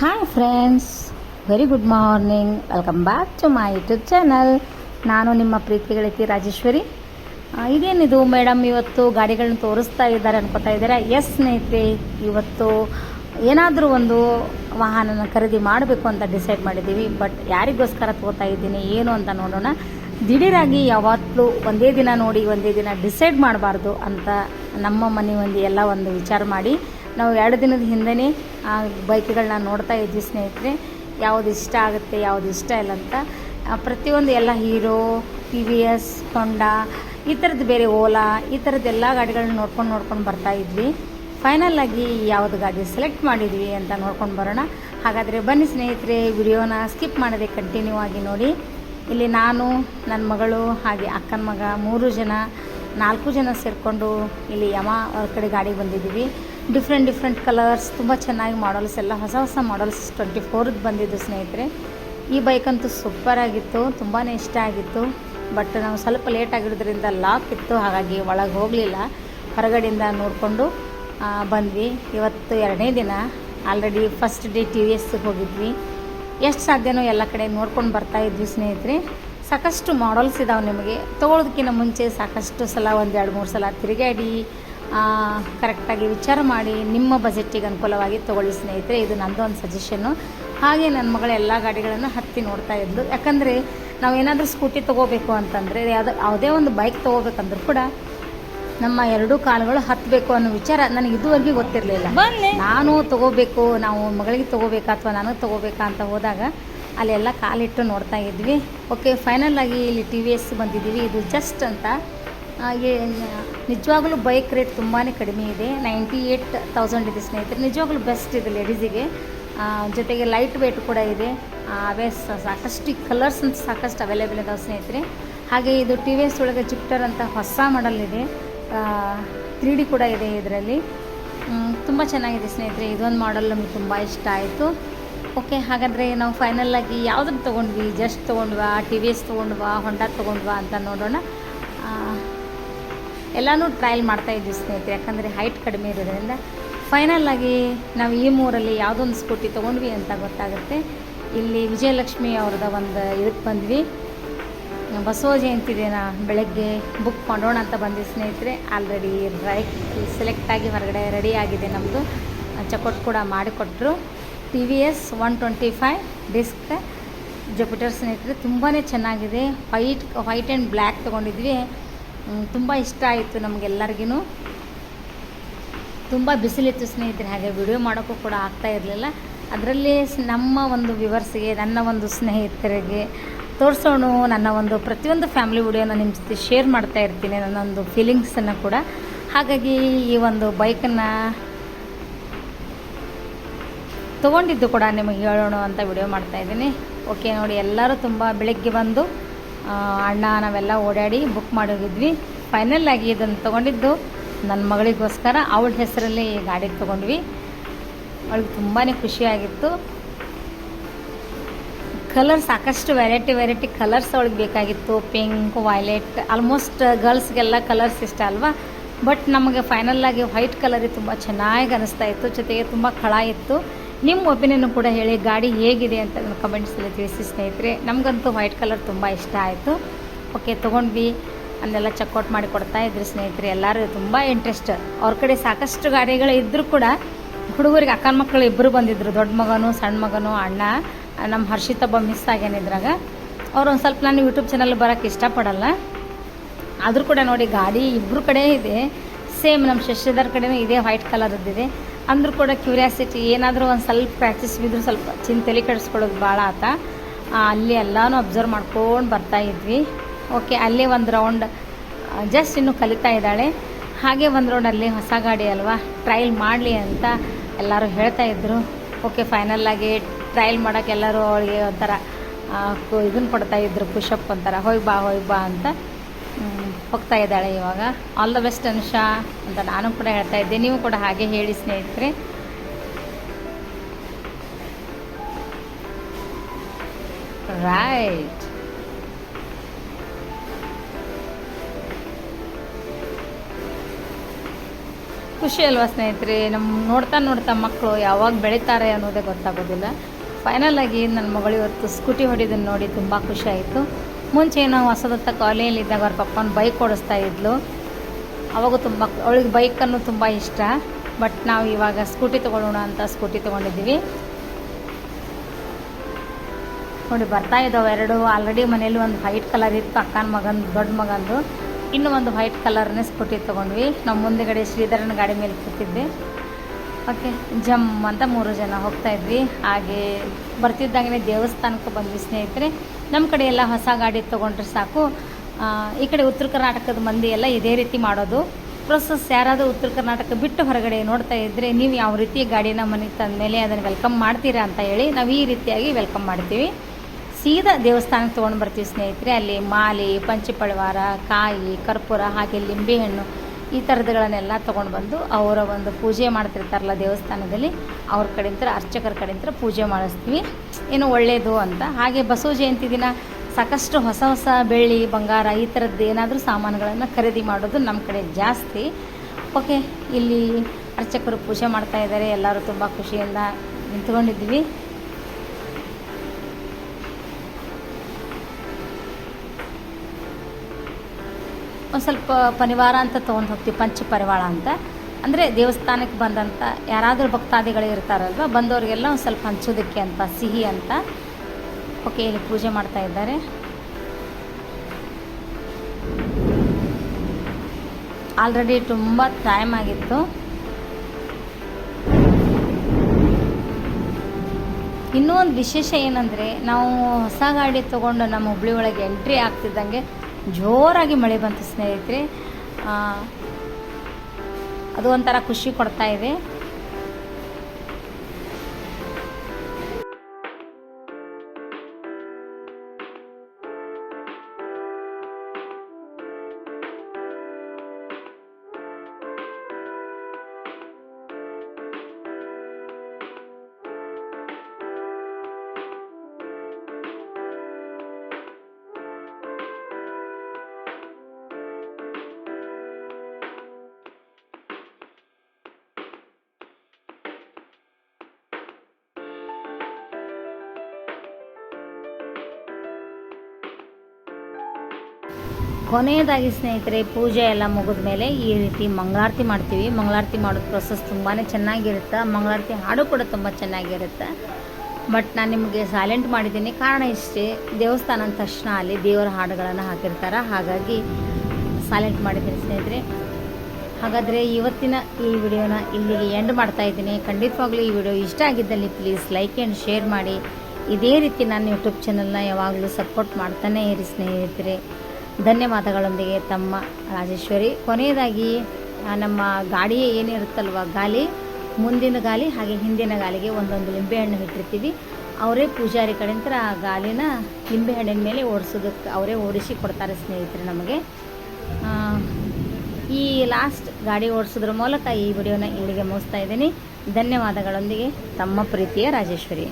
Hi friends very good morning welcome back to my YouTube channel ನಾನು ನಿಮ್ಮ ಪ್ರೀತಿ ಗೆಳತಿ ರಾಜೇಶ್ವರಿ. ಇದೇನಿದು ಮೇಡಮ್ ಇವತ್ತು ಗಾಡಿಗಳನ್ನ ತೋರಿಸ್ತಾ ಇದ್ದಾರೆ ಅನ್ಕೋತಾ ಇದ್ದಾರೆ? ಎಸ್ ಸ್ನೇಹಿತರೆ, ಇವತ್ತು ಏನಾದರೂ ಒಂದು ವಾಹನನ ಖರೀದಿ ಮಾಡಬೇಕು ಅಂತ ಡಿಸೈಡ್ ಮಾಡಿದ್ದೀವಿ. ಬಟ್ ಯಾರಿಗೋಸ್ಕರ ತಗೋತಾ ಇದ್ದೀನಿ, ಏನು ಅಂತ ನೋಡೋಣ. ದಿಢೀರಾಗಿ ಯಾವತ್ತೂ ಒಂದೇ ದಿನ ನೋಡಿ, ಒಂದೇ ದಿನ ಡಿಸೈಡ್ ಮಾಡಬಾರ್ದು ಅಂತ ನಮ್ಮ ಮನೆ ಒಂದು ಎಲ್ಲ ಒಂದು ವಿಚಾರ ಮಾಡಿ ನಾವು ಎರಡು ದಿನದ ಹಿಂದೆಯೇ ಆ ಬೈಕ್ಗಳನ್ನ ನೋಡ್ತಾ ಇದ್ವಿ ಸ್ನೇಹಿತರೆ. ಯಾವುದು ಇಷ್ಟ ಆಗುತ್ತೆ, ಯಾವುದು ಇಷ್ಟ ಇಲ್ಲ ಅಂತ. ಪ್ರತಿಯೊಂದು ಎಲ್ಲ Hero, T V S Honda ಈ ಥರದ್ದು ಬೇರೆ ಓಲಾ, ಈ ಥರದ್ದು ಎಲ್ಲ ಗಾಡಿಗಳನ್ನ ನೋಡ್ಕೊಂಡು ನೋಡ್ಕೊಂಡು ಬರ್ತಾ ಫೈನಲ್ ಆಗಿ ಯಾವುದು ಗಾಡಿ ಸೆಲೆಕ್ಟ್ ಮಾಡಿದ್ವಿ ಅಂತ ನೋಡ್ಕೊಂಡು ಬರೋಣ. ಹಾಗಾದರೆ ಬನ್ನಿ ಸ್ನೇಹಿತರೆ, ವಿಡಿಯೋನ ಸ್ಕಿಪ್ ಮಾಡದೆ ಕಂಟಿನ್ಯೂ ಆಗಿ ನೋಡಿ. ಇಲ್ಲಿ ನಾನು ನನ್ನ ಮಗಳು ಹಾಗೆ ಅಕ್ಕನ ಮಗ ಮೂರು ಜನ, ನಾಲ್ಕು ಜನ ಸೇರಿಕೊಂಡು ಇಲ್ಲಿ ಯಮ ಅವ್ರ ಕಡೆ ಗಾಡಿಗೆ ಬಂದಿದ್ದೀವಿ. ಡಿಫ್ರೆಂಟ್ ಡಿಫ್ರೆಂಟ್ ಕಲರ್ಸ್ ತುಂಬ ಚೆನ್ನಾಗಿ ಮಾಡಲ್ಸ್ ಎಲ್ಲ ಹೊಸ ಹೊಸ ಮಾಡಲ್ಸ್ ಟ್ವೆಂಟಿ ಫೋರ್ದು ಬಂದಿದ್ದು ಸ್ನೇಹಿತರೆ. ಈ ಬೈಕ್ ಅಂತೂ ಸೂಪರ್ ಆಗಿತ್ತು ತುಂಬಾ ಇಷ್ಟ ಆಗಿತ್ತು. ಬಟ್ ನಾವು ಸ್ವಲ್ಪ ಲೇಟ್ ಆಗಿರೋದ್ರಿಂದ ಲಾಕ್ ಇತ್ತು, ಹಾಗಾಗಿ ಒಳಗೆ ಹೋಗಲಿಲ್ಲ. ಹೊರಗಡೆಯಿಂದ ನೋಡಿಕೊಂಡು ಬಂದ್ವಿ. ಇವತ್ತು ಎರಡನೇ ದಿನ already first day T V ಎಸ್ಗೆ ಹೋಗಿದ್ವಿ. ಎಷ್ಟು ಸಾಧ್ಯನೋ ಎಲ್ಲ ಕಡೆ ನೋಡ್ಕೊಂಡು ಬರ್ತಾ ಇದ್ವಿ ಸ್ನೇಹಿತರೆ. ಸಾಕಷ್ಟು ಮಾಡಲ್ಸ್ ಇದಾವೆ ನಿಮಗೆ. ತೊಗೊಳೋದಕ್ಕಿಂತ ಮುಂಚೆ ಸಾಕಷ್ಟು ಸಲ ಒಂದು ಎರಡು ಮೂರು ಸಲ ತಿರುಗಾಡಿ ಕರೆಕ್ಟಾಗಿ ವಿಚಾರ ಮಾಡಿ ನಿಮ್ಮ ಬಜೆಟ್ಟಿಗೆ ಅನುಕೂಲವಾಗಿ ತೊಗೊಳ್ಳಿ ಸ್ನೇಹಿತರೆ ಇದು ನಂದು ಒಂದು ಸಜೆಷನ್ನು ಹಾಗೆ ನನ್ನ ಮಗಳು ಎಲ್ಲ ಗಾಡಿಗಳನ್ನು ಹತ್ತಿ ನೋಡ್ತಾ ಇದ್ದು ಯಾಕಂದರೆ ನಾವು ಏನಾದರೂ ಸ್ಕೂಟಿ ತೊಗೋಬೇಕು ಅಂತಂದರೆ ಯಾವುದೋ ಯಾವುದೇ ಒಂದು ಬೈಕ್ ತೊಗೋಬೇಕಂದ್ರೂ ಕೂಡ ನಮ್ಮ ಎರಡೂ ಕಾಲುಗಳು ಹತ್ತಬೇಕು ಅನ್ನೋ ವಿಚಾರ ನನಗೆ ಇದುವರೆಗೂ ಗೊತ್ತಿರಲಿಲ್ಲ. ನಾನು ತಗೋಬೇಕು ನಾವು ಮಗಳಿಗೆ ತೊಗೋಬೇಕಾ ಅಥವಾ ನನಗೆ ತೊಗೋಬೇಕಾ ಅಂತ ಹೋದಾಗ ಅಲ್ಲೆಲ್ಲ ಕಾಲಿಟ್ಟು ನೋಡ್ತಾ ಇದ್ವಿ. ಓಕೆ ಫೈನಲ್ ಆಗಿ ಇಲ್ಲಿ ಟಿ ವಿ ಎಸ್ ಬಂದಿದ್ದೀವಿ. ಇದು ಜಸ್ಟ್ ಅಂತ ಏ- ನಿಜವಾಗ್ಲೂ ಬೈಕ್ ರೇಟ್ ತುಂಬಾ ಕಡಿಮೆ ಇದೆ. ನೈಂಟಿ ಏಯ್ಟ್ ತೌಸಂಡ್ ಇದೆ ಸ್ನೇಹಿತರೆ. ನಿಜವಾಗ್ಲೂ ಬೆಸ್ಟ್ ಇದೆ ಲೇಡೀಸಿಗೆ ಜೊತೆಗೆ ಲೈಟ್ ವೇಟ್ ಕೂಡ ಇದೆ. ಅವೇ ಸಾಕಷ್ಟು ಕಲರ್ಸ್ ಅಂತ ಸಾಕಷ್ಟು ಅವೈಲೇಬಲ್ ಇದಾವೆ ಸ್ನೇಹಿತರೆ. ಹಾಗೆ ಇದು ಟಿ ವಿ ಎಸ್ ಒಳಗೆ ಜಿಪ್ಟರ್ ಅಂತ ಹೊಸ ಮಾಡಲ್ ಇದೆ. ತ್ರೀ ಡಿ ಕೂಡ ಇದೆ ಇದರಲ್ಲಿ. ತುಂಬ ಚೆನ್ನಾಗಿದೆ ಸ್ನೇಹಿತರೆ. ಇದೊಂದು ಮಾಡಲ್ ನಮಗೆ ತುಂಬ ಇಷ್ಟ ಆಯಿತು. ಓಕೆ, ಹಾಗಾದರೆ ನಾವು ಫೈನಲ್ ಆಗಿ ಯಾವುದನ್ನು ತೊಗೊಂಡ್ವಿ? ಜಸ್ಟ್ ತೊಗೊಂಡ್ವಾ? ಟಿ ವಿ ಎಸ್ ತೊಗೊಂಡ್ವಾ? ಹೊಂಡಾ ತೊಗೊಂಡ್ವಾ ಅಂತ ನೋಡೋಣ. ಎಲ್ಲನೂ ಟ್ರಯಲ್ ಮಾಡ್ತಾ ಇದ್ವಿ ಸ್ನೇಹಿತರೆ, ಯಾಕಂದರೆ ಹೈಟ್ ಕಡಿಮೆ ಇರೋದ್ರಿಂದ. ಫೈನಲ್ ನಾವು ಈ ಮೂರಲ್ಲಿ ಯಾವುದೊಂದು ಸ್ಕೂಟಿ ತೊಗೊಂಡ್ವಿ ಅಂತ ಗೊತ್ತಾಗುತ್ತೆ. ಇಲ್ಲಿ ವಿಜಯಲಕ್ಷ್ಮಿ ಅವ್ರದ ಒಂದು ಇದಕ್ಕೆ ಬಂದ್ವಿ. ಬಸವ ಜಯಂತಿ ದಿನ ಬೆಳಗ್ಗೆ ಬುಕ್ ಮಾಡೋಣ ಅಂತ ಬಂದ್ವಿ ಸ್ನೇಹಿತರೆ. ಆಲ್ರೆಡಿ ರೈಟ್ ಸೆಲೆಕ್ಟ್ ಆಗಿ ಹೊರಗಡೆ ರೆಡಿ ಆಗಿದೆ ನಮ್ಮದು ಚಕೋಟ್ ಕೂಡ ಮಾಡಿಕೊಟ್ರು. T V S one twenty five disc Jupiter ಸ್ನೇಹಿತರೆ ತುಂಬಾ ಚೆನ್ನಾಗಿದೆ. ವೈಟ್ ವೈಟ್ ಆ್ಯಂಡ್ ಬ್ಲ್ಯಾಕ್ ತೊಗೊಂಡಿದ್ವಿ. ತುಂಬ ಇಷ್ಟ ಆಯಿತು ನಮಗೆಲ್ಲರಿಗೂ ತುಂಬ ಬಿಸಿಲಿತ್ತು ಸ್ನೇಹಿತರೆ, ಹಾಗೆ ವಿಡಿಯೋ ಮಾಡೋಕ್ಕೂ ಕೂಡ ಆಗ್ತಾ ಇರಲಿಲ್ಲ. ಅದರಲ್ಲಿ ನಮ್ಮ ಒಂದು ವಿವರ್ಸ್ಗೆ ನನ್ನ ಒಂದು ಸ್ನೇಹಿತರಿಗೆ ತೋರಿಸೋಣ. ನನ್ನ ಒಂದು ಪ್ರತಿಯೊಂದು ಫ್ಯಾಮಿಲಿ ವಿಡಿಯೋನ ನಿಮ್ಮ ಜೊತೆ ಶೇರ್ ಮಾಡ್ತಾ ಇರ್ತೀನಿ, ನನ್ನ ಒಂದು ಫೀಲಿಂಗ್ಸನ್ನು ಕೂಡ. ಹಾಗಾಗಿ ಈ ಒಂದು ಬೈಕನ್ನು ತೊಗೊಂಡಿದ್ದು ಕೂಡ ನಿಮಗೆ ಹೇಳೋಣ ಅಂತ ವಿಡಿಯೋ ಮಾಡ್ತಾ ಇದ್ದೀನಿ. ಓಕೆ ನೋಡಿ, ಎಲ್ಲರೂ ತುಂಬ ಬೆಳಗ್ಗೆ ಬಂದು ಅಣ್ಣ ನಾವೆಲ್ಲ ಓಡಾಡಿ ಬುಕ್ ಮಾಡಿದ್ವಿ ಫೈನಲ್ ಆಗಿ ಇದನ್ನು ತೊಗೊಂಡಿದ್ದು ನನ್ನ ಮಗಳಿಗೋಸ್ಕರ. ಅವಳ ಹೆಸರಲ್ಲಿ ಗಾಡಿ ತೊಗೊಂಡ್ವಿ. ಅವಳಿಗೆ ತುಂಬಾ ಖುಷಿಯಾಗಿತ್ತು. ಕಲರ್ ಸಾಕಷ್ಟು ವೆರೈಟಿ ವೆರೈಟಿ ಕಲರ್ಸ್ ಅವಳಿಗೆ ಬೇಕಾಗಿತ್ತು. ಪಿಂಕ್ ವೈಲೆಟ್ ಆಲ್ಮೋಸ್ಟ್ ಗರ್ಲ್ಸ್ಗೆಲ್ಲ ಕಲರ್ಸ್ ಇಷ್ಟ ಅಲ್ವಾ? ಬಟ್ ನಮಗೆ ಫೈನಲ್ ಆಗಿ ವೈಟ್ ಕಲರೇ ತುಂಬ ಚೆನ್ನಾಗಿ ಅನಿಸ್ತಾ ಇತ್ತು. ಜೊತೆಗೆ ತುಂಬ ಕಳ ಇತ್ತು. ನಿಮ್ಮ ಒಪಿನಿಯನ್ ಕೂಡ ಹೇಳಿ, ಗಾಡಿ ಹೇಗಿದೆ ಅಂತ ನನ್ನ ಕಮೆಂಟ್ಸಲ್ಲಿ ತಿಳಿಸಿ ಸ್ನೇಹಿತರೆ. ನಮಗಂತೂ ವೈಟ್ ಕಲರ್ ತುಂಬ ಇಷ್ಟ ಆಯಿತು. ಓಕೆ ತೊಗೊಂಡ್ವಿ. ಅಲ್ಲೆಲ್ಲ ಚೆಕ್ಔಟ್ ಮಾಡಿ ಕೊಡ್ತಾ ಇದ್ರು ಸ್ನೇಹಿತರೆ. ಎಲ್ಲರೂ ತುಂಬ ಇಂಟ್ರೆಸ್ಟ್ ಅವ್ರ ಕಡೆ ಸಾಕಷ್ಟು ಗಾಡಿಗಳು ಇದ್ದರೂ ಕೂಡ ಹುಡುಗರಿಗೆ ಅಕ್ಕನ ಮಕ್ಕಳು ಇಬ್ಬರು ಬಂದಿದ್ರು. ದೊಡ್ಡ ಮಗನು, ಸಣ್ಣ ಮಗನು, ಅಣ್ಣ ನಮ್ಮ ಹರ್ಷಿತ ಒಬ್ಬ ಮಿಸ್ ಆಗ್ಯಾನಿದ್ರಾಗ ಅವ್ರು ಒಂದು ಸ್ವಲ್ಪ ನಾನು ಯೂಟ್ಯೂಬ್ ಚಾನಲ್ ಬರೋಕ್ಕೆ ಇಷ್ಟಪಡಲ್ಲ. ಆದರೂ ಕೂಡ ನೋಡಿ, ಗಾಡಿ ಇಬ್ಬರು ಕಡೆ ಇದೆ. ಸೇಮ್ ನಮ್ಮ ಶಶಿಧರ್ ಕಡೆನೂ ಇದೇ ವೈಟ್ ಕಲರದ್ದಿದೆ ಅಂದರೂ ಕೂಡ ಕ್ಯೂರಿಯಾಸಿಟಿ, ಏನಾದರೂ ಒಂದು ಸ್ವಲ್ಪ ಪ್ರಾಕ್ಟೀಸ್ ಬಿದ್ದರೂ ಸ್ವಲ್ಪ ಚಿಂತೆಲಿ ಕೆಡಿಸ್ಕೊಳ್ಳೋದು ಭಾಳ ಆತ. ಅಲ್ಲಿ ಎಲ್ಲನೂ ಅಬ್ಸರ್ವ್ ಮಾಡ್ಕೊಂಡು ಬರ್ತಾ ಇದ್ವಿ. ಓಕೆ ಅಲ್ಲೇ ಒಂದು ರೌಂಡ್ ಜಸ್ಟ್ ಇನ್ನು ಕಲಿತಾ ಇದ್ದಾಳೆ. ಹಾಗೆ ಒಂದು ರೌಂಡ್ ಅಲ್ಲಿ ಹೊಸ ಗಾಡಿ ಅಲ್ವಾ ಟ್ರಯಲ್ ಮಾಡಲಿ ಅಂತ ಎಲ್ಲರೂ ಹೇಳ್ತಾ ಇದ್ರು. ಓಕೆ ಫೈನಲ್ಲಾಗಿ ಟ್ರಯಲ್ ಮಾಡೋಕೆ ಎಲ್ಲರೂ ಅವಳಿಗೆ ಒಂಥರ ಇದನ್ನು ಕೊಡ್ತಾಯಿದ್ರು ಪುಷಪ್ ಒಂಥರ, ಹೋಯ್ ಬಾ ಹೋಯ್ ಬಾ ಅಂತ. ಹೋಗ್ತಾ ಇದ್ದಾಳೆ ಇವಾಗ. ಆಲ್ ದ ಬೆಸ್ಟ್ ಅನುಷಾ ಅಂತ ನಾನು ಕೂಡ ಹೇಳ್ತಾ ಇದ್ದೆ. ನೀವು ಕೂಡ ಹಾಗೆ ಹೇಳಿ, ಸ್ನೇಹಿತರೆ. ರೈಟ್ ಖುಷಿ ಅಲ್ವಾ, ಸ್ನೇಹಿತರೆ? ನಮ್ಮ ನೋಡ್ತಾ ನೋಡ್ತಾ ಮಕ್ಕಳು ಯಾವಾಗ ಬೆಳೀತಾರೆ ಅನ್ನೋದೇ ಗೊತ್ತಾಗೋದಿಲ್ಲ. ಫೈನಲ್ ಆಗಿ ನನ್ನ ಮಗಳು ಇವತ್ತು ಸ್ಕೂಟಿ ಹೊಡಿಯೋದನ್ನು ನೋಡಿ ತುಂಬ ಖುಷಿ ಆಯಿತು. ಮುಂಚೆ ಏನೋ ಹೊಸದತ್ತ ಕಾಲೇಜಲ್ಲಿದ್ದಾಗ ಅವ್ರ ಪಪ್ಪನ ಬೈಕ್ ಓಡಿಸ್ತಾ ಇದ್ಲು. ಅವಾಗ ತುಂಬ, ಅವಳಿಗೆ ಬೈಕನ್ನು ತುಂಬ ಇಷ್ಟ. ಬಟ್ ನಾವು ಇವಾಗ ಸ್ಕೂಟಿ ತೊಗೊಳ್ಳೋಣ ಅಂತ ಸ್ಕೂಟಿ ತೊಗೊಂಡಿದ್ದೀವಿ. ನೋಡಿ, ಬರ್ತಾ ಇದ್ದಾವೆ ಎರಡು. ಆಲ್ರೆಡಿ ಮನೇಲಿ ಒಂದು ವೈಟ್ ಕಲರ್ ಇತ್ತು ಅಕ್ಕನ ಮಗನ ದೊಡ್ಡ ಮಗಂದು. ಇನ್ನೂ ಒಂದು ವೈಟ್ ಕಲರ್ನೇ ಸ್ಕೂಟಿ ತೊಗೊಂಡ್ವಿ. ನಮ್ಮ ಮುಂದೆಗಡೆ ಶ್ರೀಧರನ ಗಾಡಿ ಮೇಲೆ ಕೂತಿದ್ದೆ. ಓಕೆ ಜಮ್ ಅಂತ ಮೂರು ಜನ ಹೋಗ್ತಾ ಇದ್ವಿ. ಹಾಗೆ ಬರ್ತಿದ್ದಾಗಲೇ ದೇವಸ್ಥಾನಕ್ಕೆ ಬಂದ್ವಿ ಸ್ನೇಹಿತರೆ. ನಮ್ಮ ಕಡೆ ಎಲ್ಲ ಹೊಸ ಗಾಡಿ ತೊಗೊಂಡ್ರೆ ಸಾಕು. ಈ ಕಡೆ ಉತ್ತರ ಕರ್ನಾಟಕದ ಮಂದಿ ಎಲ್ಲ ಇದೇ ರೀತಿ ಮಾಡೋದು. ಪ್ರೊಸೆಸ್ ಯಾರಾದರೂ ಉತ್ತರ ಕರ್ನಾಟಕ ಬಿಟ್ಟು ಹೊರಗಡೆ ನೋಡ್ತಾ ಇದ್ದರೆ ನೀವು ಯಾವ ರೀತಿ ಗಾಡಿನ ಮನೆಗೆ ತಂದ ಮೇಲೆ ಅದನ್ನು ವೆಲ್ಕಮ್ ಮಾಡ್ತೀರಾ ಅಂತ ಹೇಳಿ ನಾವು ಈ ರೀತಿಯಾಗಿ ವೆಲ್ಕಮ್ ಮಾಡ್ತೀವಿ. ಸೀದಾ ದೇವಸ್ಥಾನಕ್ಕೆ ತೊಗೊಂಡು ಬರ್ತೀವಿ ಸ್ನೇಹಿತರೆ. ಅಲ್ಲಿ ಮಾಲೆ, ಪಂಚಪಳವಾರ, ಕಾಯಿ, ಕರ್ಪೂರ, ಹಾಗೆ ಲಿಂಬೆಹಣ್ಣು ಈ ಥರದ್ಗಳನ್ನೆಲ್ಲ ತೊಗೊಂಡು ಬಂದು ಅವರ ಒಂದು ಪೂಜೆ ಮಾಡ್ತಿರ್ತಾರಲ್ಲ ದೇವಸ್ಥಾನದಲ್ಲಿ. ಅವ್ರ ಕಡೆಯಿಂದ ಅರ್ಚಕರ ಕಡೆಯಿಂದ ಪೂಜೆ ಮಾಡಿಸ್ತೀವಿ. ಏನು ಒಳ್ಳೆಯದು ಅಂತ. ಹಾಗೆ ಬಸವ ಜಯಂತಿ ದಿನ ಸಾಕಷ್ಟು ಹೊಸ ಹೊಸ ಬೆಳ್ಳಿ, ಬಂಗಾರ ಈ ಥರದ್ದು ಏನಾದರೂ ಸಾಮಾನುಗಳನ್ನು ಖರೀದಿ ಮಾಡೋದು ನಮ್ಮ ಕಡೆ ಜಾಸ್ತಿ. ಓಕೆ, ಇಲ್ಲಿ ಅರ್ಚಕರು ಪೂಜೆ ಮಾಡ್ತಾ ಇದ್ದಾರೆ. ಎಲ್ಲರೂ ತುಂಬ ಖುಷಿಯಿಂದ ನಿಂತ್ಕೊಂಡಿದ್ದೀವಿ. ಒಂದು ಸ್ವಲ್ಪ ಪರಿವಾರ ಅಂತ ತೊಗೊಂಡು ಹೋಗ್ತೀವಿ ಪಂಚ ಪರಿವಾರ ಅಂತ. ಅಂದರೆ ದೇವಸ್ಥಾನಕ್ಕೆ ಬಂದಂಥ ಯಾರಾದರೂ ಭಕ್ತಾದಿಗಳು ಇರ್ತಾರಲ್ವ, ಬಂದವರಿಗೆಲ್ಲ ಒಂದು ಸ್ವಲ್ಪ ಹಂಚೋದಕ್ಕೆ ಅಂತ, ಸಿಹಿ ಅಂತ. ಓಕೆ ಇಲ್ಲಿ ಪೂಜೆ ಮಾಡ್ತಾ ಇದ್ದಾರೆ. ಆಲ್ರೆಡಿ ತುಂಬ ಟೈಮ್ ಆಗಿತ್ತು. ಇನ್ನೂ ಒಂದು ವಿಶೇಷ ಏನಂದರೆ, ನಾವು ಹೊಸ ಗಾಡಿ ತೊಗೊಂಡು ನಮ್ಮ ಹುಬ್ಳಿ ಒಳಗೆ ಎಂಟ್ರಿ ಆಗ್ತಿದ್ದಂಗೆ ಜೋರಾಗಿ ಮಳೆ ಬಂತು ಸ್ನೇಹಿತರೆ. ಅದು ಒಂಥರ ಖುಷಿ ಕೊಡ್ತಾ ಕೊನೆಯದಾಗಿ ಸ್ನೇಹಿತರೆ, ಪೂಜೆ ಎಲ್ಲ ಮುಗಿದ ಮೇಲೆ ಈ ರೀತಿ ಮಂಗಳಾರತಿ ಮಾಡ್ತೀವಿ. ಮಂಗಳಾರತಿ ಮಾಡೋ ಪ್ರೊಸೆಸ್ ತುಂಬಾ ಚೆನ್ನಾಗಿರುತ್ತೆ. ಮಂಗಳಾರತಿ ಹಾಡು ಕೂಡ ತುಂಬ ಚೆನ್ನಾಗಿರುತ್ತೆ. ಬಟ್ ನಾನು ನಿಮಗೆ ಸೈಲೆಂಟ್ ಮಾಡಿದ್ದೀನಿ. ಕಾರಣ ಇಷ್ಟೇ, ದೇವಸ್ಥಾನ ಅಂದ ತಕ್ಷಣ ಅಲ್ಲಿ ದೇವರ ಹಾಡುಗಳನ್ನು ಹಾಕಿರ್ತಾರೆ. ಹಾಗಾಗಿ ಸೈಲೆಂಟ್ ಮಾಡಿದ್ದೀನಿ ಸ್ನೇಹಿತರೆ. ಹಾಗಾದರೆ ಇವತ್ತಿನ ಈ ವಿಡಿಯೋನ ಇಲ್ಲಿಗೆ ಎಂಡ್ ಮಾಡ್ತಾ ಇದ್ದೀನಿ. ಖಂಡಿತವಾಗ್ಲೂ ಈ ವಿಡಿಯೋ ಇಷ್ಟ ಆಗಿದ್ದಲ್ಲಿ ಪ್ಲೀಸ್ ಲೈಕ್ ಆ್ಯಂಡ್ ಶೇರ್ ಮಾಡಿ. ಇದೇ ರೀತಿ ನನ್ನ ಯೂಟ್ಯೂಬ್ ಚಾನಲ್ನ ಯಾವಾಗಲೂ ಸಪೋರ್ಟ್ ಮಾಡ್ತಾನೇ ಇರಿ ಸ್ನೇಹಿತರೆ. ಧನ್ಯವಾದಗಳೊಂದಿಗೆ ತಮ್ಮ ರಾಜೇಶ್ವರಿ. ಕೊನೆಯದಾಗಿ ನಮ್ಮ ಗಾಡಿ ಏನಿರುತ್ತಲ್ವ ಗಾಲಿ? ಮುಂದಿನ ಗಾಲಿ ಹಾಗೆ ಹಿಂದಿನ ಗಾಲಿಗೆ ಒಂದೊಂದು ಲಿಂಬೆಹಣ್ಣು ಇಟ್ಟಿರ್ತೀವಿ. ಅವರೇ ಪೂಜಾರಿ ಕಡೆಯಿಂದ ಆ ಗಾಲಿನ ಲಿಂಬೆಹಣ್ಣಿನ ಮೇಲೆ ಓಡಿಸೋದಕ್ಕೆ ಅವರೇ ಓಡಿಸಿ ಕೊಡ್ತಾರೆ ಸ್ನೇಹಿತರೆ ನಮಗೆ. ಈ ಲಾಸ್ಟ್ ಗಾಡಿ ಓಡಿಸೋದ್ರ ಮೂಲಕ ಈ ವಿಡಿಯೋನ ಇಲ್ಲಿಗೆ ಮುಗಿಸ್ತಾ ಇದ್ದೀನಿ. ಧನ್ಯವಾದಗಳೊಂದಿಗೆ ತಮ್ಮ ಪ್ರೀತಿಯ ರಾಜೇಶ್ವರಿ.